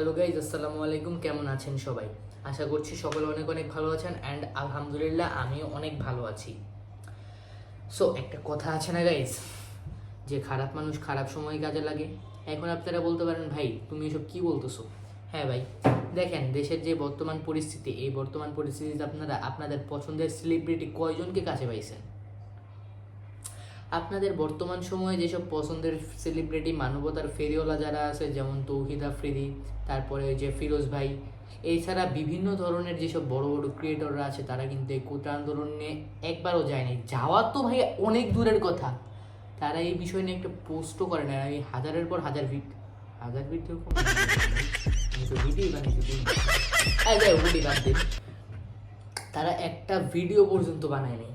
Hello guys আসসালামু আলাইকুম। কেমন আছেন সবাই? আশা করছি সকলে অনেক অনেক ভালো আছেন অ্যান্ড আলহামদুলিল্লাহ আমিও অনেক ভালো আছি। সো একটা কথা আছে না গাইজ যে খারাপ মানুষ খারাপ সময় কাজে লাগে। এখন আপনারা বলতে পারেন, ভাই, তুমি এসব কি বলতেছো? হ্যাঁ ভাই, দেখেন, দেশের যে বর্তমান পরিস্থিতি, এই বর্তমান পরিস্থিতিতে আপনারা, আপনাদের পছন্দের সেলিব্রিটি কয়জনকে কাছে পাইছেন? আপনাদের বর্তমান সময়ে যেসব পছন্দের সেলিব্রিটি মানবতার ফেরিওয়ালা যারা আছে, যেমন তৌহিদ আফ্রিদি, তারপরে যে ফিরোজ ভাই, এছাড়া বিভিন্ন ধরনের যেসব বড় বড় ক্রিয়েটররা আছে, তারা কিন্তু এই কোটা আন্দোলনে একবারও যায়নি। যাওয়া তো ভাই অনেক দূরের কথা। তারা এই বিষয় নিয়ে একটা পোস্টও করে না, এই হাজারের পর হাজার ভিড হাজার ভিডিও ভিডিও। তারা একটা ভিডিও পর্যন্ত বানায়নি।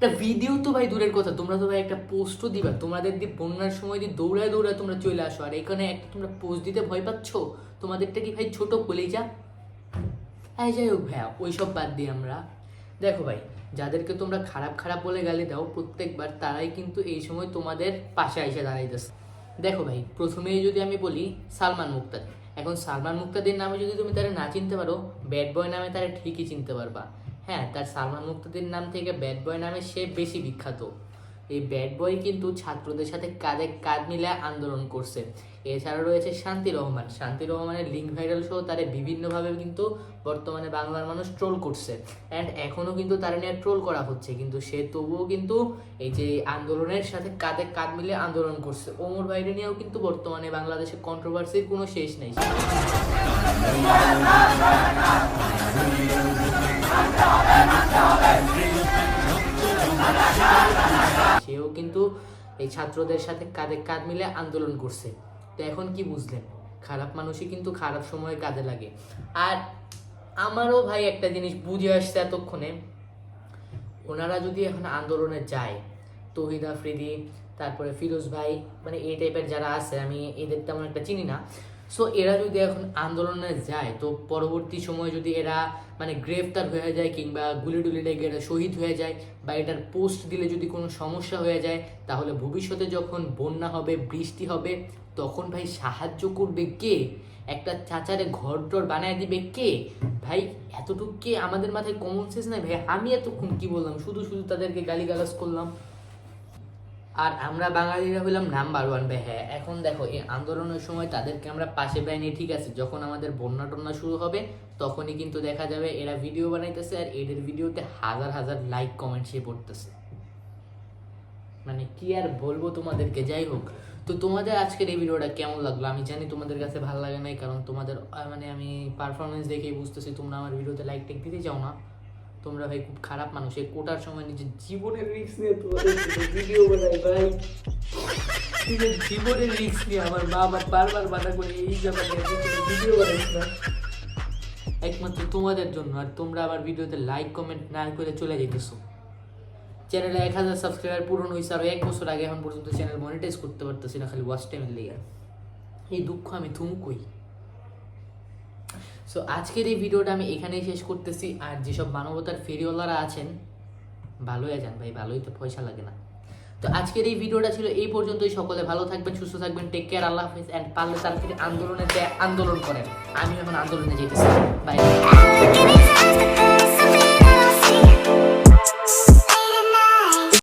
একটা ভিডিও তো ভাই দূরের কথা, তোমরা তো ভাই একটা পোস্টও দিবা, তোমাদের দিয়ে বন্যার সময় দিয়ে দৌড়ায় দৌড়ায় তোমরা চলে আসো, আর এখানে একটা তোমরা পোস্ট দিতে ভয় পাচ্ছ? তোমাদেরটা কি ভাই ছোট বলেই যা? হ্যাঁ যাই হোক ভাইয়া, ওইসব বাদ দিই আমরা। দেখো ভাই, যাদেরকে তোমরা খারাপ খারাপ বলে গালি দাও, প্রত্যেকবার তারাই কিন্তু এই সময় তোমাদের পাশে এসে দাঁড়াইতেছে। দেখো ভাই, প্রথমেই যদি আমি বলি সালমান মুক্তাদি, এখন সালমান মুক্তাদির নামে যদি তুমি তারা না চিনতে পারো ব্যাড বয় নামে তারা ঠিকই চিনতে পারবা। হ্যাঁ তার সালমান মুক্তাদির নাম থেকে ব্যাড বয় নামে সে বেশি বিখ্যাত। এই ব্যাড বয় কিন্তু ছাত্রদের সাথে কাঁধে কাঁধ মিলে আন্দোলন করছে। এছাড়া রয়েছে শান্তি রহমান। শান্তি রহমানের লিঙ্ক ভাইরাল সহ তারে বিভিন্নভাবে কিন্তু বর্তমানে বাংলার মানুষ ট্রোল করছে। অ্যান্ড এখনও কিন্তু তারা নিয়ে ট্রোল করা হচ্ছে। কিন্তু সে তবুও কিন্তু এই যে আন্দোলনের সাথে কাঁধে কাঁধ মিলে আন্দোলন করছে। ওমর ভাইরে নিয়েও কিন্তু বর্তমানে বাংলাদেশে কন্ট্রোভার্সির কোনো শেষ নেই। কিন্তু এই ছাত্রদের সাথে কাঁধে কাঁধ মিলে আন্দোলন করছে। তো এখন কি বুঝলেন? খারাপ মানুষই কিন্তু খারাপ সময়ে কাজে লাগে। আর আমারও ভাই একটা জিনিস বুঝে আসছে এতক্ষণে, ওনারা যদি এখন আন্দোলনে যায়, তহিদ আফ্রিদি, তারপরে ফিরোজ ভাই মানে এই টাইপের যারা আছে, আমি এদের তেমন একটা চিনি না সো এরা যদি এখন আন্দোলনে যায়, তো পরবর্তী সময়ে যদি এরা মানে গ্রেফতার হয়ে যায় কিংবা গুলি টুলি লেগে এরা শহীদ হয়ে যায় বা এটার পোস্ট দিলে যদি কোনো সমস্যা হয়ে যায়, তাহলে ভবিষ্যতে যখন বন্যা হবে, বৃষ্টি হবে, তখন ভাই সাহায্য করবে কে? একটা চাচারে ঘর টর বানায় দিবে কে? ভাই, এতটুকু কে আমাদের মাথায় কমন সেন্স নাই? ভাই, আমি এতক্ষণ কি বললাম? শুধু শুধু তাদেরকে গালিগালাজ করলাম। আর আমরা বাঙালিরা হইলাম নাম্বার ওয়ান ভাই হ্যাঁ এখন দেখো, এই আন্দোলনের সময় তাদেরকে আমরা পাশে পাইনি ঠিক আছে? যখন আমাদের বন্যা টন্যা শুরু হবে, তখনই কিন্তু দেখা যাবে এরা ভিডিও বানাইতেছে আর এদের ভিডিওতে হাজার হাজার লাইক কমেন্ট সে পড়তেছে। মানে কি আর বলব তোমাদেরকে? যাই হোক, তো তোমাদের আজকের এই ভিডিওটা কেমন লাগল? আমি জানি তোমাদের কাছে ভালো লাগে নাই, কারণ তোমাদের মানে আমি পারফরমেন্স দেখেই বুঝতেছি, তোমরা আমার ভিডিওতে লাইক টেক দিতে চাও না। তোমরা ভাই খুব খারাপ মানুষ এই কোটার সময় নিজের জীবনের রিস্ক নিয়ে তোমাদের ভিডিও বানাই ভাই। নিজের জীবনের রিস্ক নিয়ে আমার বাবা বারবার বাধা করে এই ব্যাপারে ভিডিও বানাইছ না একমাত্র তোমাদের জন্য আর তোমরা আবার ভিডিওতে লাইক কমেন্ট না করে চলে যেতেছো চ্যানেলে এক হাজার সাবস্ক্রাইবার পূরণ হয়েছে আরও এক বছর আগে এখন পর্যন্ত চ্যানেল মনিটাইজ করতে পারতেছি না খালি ওয়াচ টাইমের লেগে। এই দুঃখ আমি থুমকুই সো আজকের এই ভিডিওটা আমি এখানেই শেষ করতেছি। আর যেসব মানবতার ফেরিওয়ালারা আছেন, ভালোই আছেন ভাই, ভালোই তো পয়সা লাগে না। তো আজকের এই ভিডিওটা ছিল এই পর্যন্তই। সকলে ভালো থাকবেন, সুস্থ থাকবেন টেক কেয়ার আল্লাহ হাফিজ। অ্যান্ড পারলে তার থেকে আন্দোলনে আন্দোলন করেন। আমি এখন আন্দোলনে যেতেছি। বাই